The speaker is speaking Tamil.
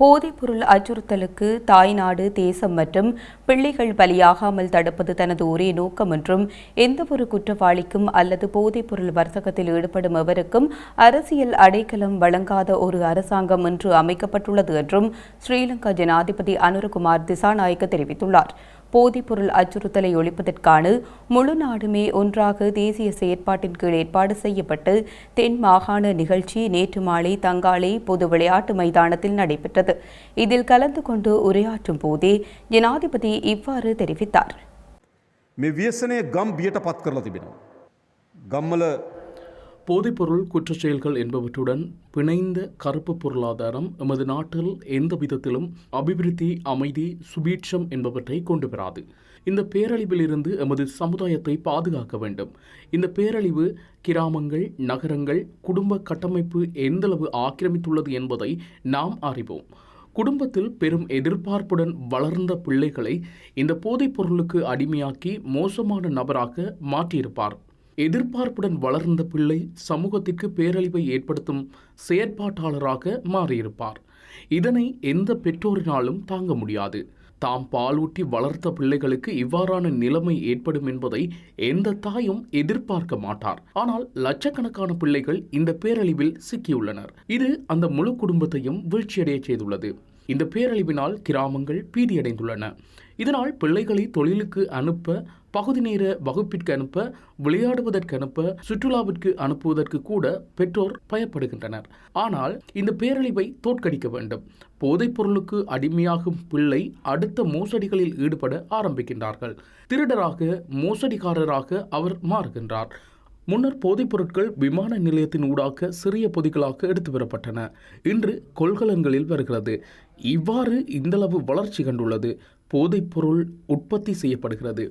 போதைப்பொருள் அச்சுறுத்தலுக்கு தாய்நாடு தேசம் மற்றும் பிள்ளைகள் பலியாகாமல் தடுப்பது தனது ஒரே நோக்கம் என்றும் எந்தவொரு குற்றவாளிக்கும் அல்லது போதைப்பொருள் வர்த்தகத்தில் ஈடுபடும் எவருக்கும் அரசியல் அடைக்கலம் வழங்காத ஒரு அரசாங்கம் என்று அமைக்கப்பட்டுள்ளது என்றும் ஸ்ரீலங்கா ஜனாதிபதி அனுரகுமார் திசாநாயக்க தெரிவித்துள்ளார். போதைப்பொருள் அச்சுறுத்தலை ஒழிப்பதற்கான முழு நாடுமே ஒன்றாக தேசிய செயற்பாட்டின் கீழ் ஏற்பாடு செய்யப்பட்டு தென் மாகாண நிகழ்ச்சி நேற்று மாலை தங்காலை பொது விளையாட்டு மைதானத்தில் நடைபெற்றது. இதில் கலந்து கொண்டு உரையாற்றும் போதே ஜனாதிபதி இவ்வாறு தெரிவித்தார். போதைப்பொருள் குற்றச்செயல்கள் என்பவற்றுடன் பிணைந்த கருப்பு பொருளாதாரம் எமது நாட்டில் எந்த விதத்திலும் அபிவிருத்தி அமைதி சுபீட்சம் என்பவற்றை கொண்டு வராது இந்த பேரழிவிலிருந்து எமது சமுதாயத்தை பாதுகாக்க வேண்டும். இந்த பேரழிவு கிராமங்கள் நகரங்கள் குடும்ப கட்டமைப்பு எந்தளவு ஆக்கிரமித்துள்ளது என்பதை நாம் அறிவோம். குடும்பத்தில் பெரும் எதிர்பார்ப்புடன் வளர்ந்த பிள்ளைகளை இந்த போதைப் பொருளுக்கு அடிமையாக்கி மோசமான நபராக மாற்றியிருப்பார். எதிர்பார்ப்புடன் வளர்ந்த பிள்ளை சமூகத்திற்கு பேரழிவை ஏற்படுத்தும் செயற்பாட்டாளராக மாறியிருப்பார். இதனை எந்த பெற்றோரினாலும் தாங்க முடியாது. தாம் பாலூட்டி வளர்த்த பிள்ளைகளுக்கு இவ்வாறான நிலைமை ஏற்படும் என்பதை எந்த தாயும் எதிர்பார்க்க மாட்டார். ஆனால் லட்சக்கணக்கான பிள்ளைகள் இந்த பேரழிவில் சிக்கியுள்ளனர். இது அந்த முழு குடும்பத்தையும் வீழ்ச்சியடைய செய்துள்ளது. இந்த பேரழிவினால் கிராமங்கள் பீதியடைந்துள்ளன. இதனால் பிள்ளைகளை தொழிலுக்கு அனுப்ப பகுதி நேர வகுப்பிற்கு அனுப்ப விளையாடுவதற்கு அனுப்ப சுற்றுலாவிற்கு அனுப்புவதற்கு கூட பெற்றோர் பயப்படுகின்றனர். ஆனால் இந்த பேரழிவை தோற்கடிக்க வேண்டும். போதைப் பொருளுக்கு அடிமையாகும் பிள்ளை அடுத்த மோசடிகளில் ஈடுபட ஆரம்பிக்கின்றார்கள். திருடராக மோசடிக்காரராக அவர் மாறுகின்றார். முன்னர் போதைப் பொருட்கள் விமான நிலையத்தின் ஊடாக சிறிய பொதிகளாக எடுத்து வரப்பட்டன இன்று கொள்கலன்களில் வருகிறது. இவ்வாறு இந்தளவு வளர்ச்சி கண்டுள்ளது. போதைப் பொருள் உற்பத்தி செய்யப்படுகிறது.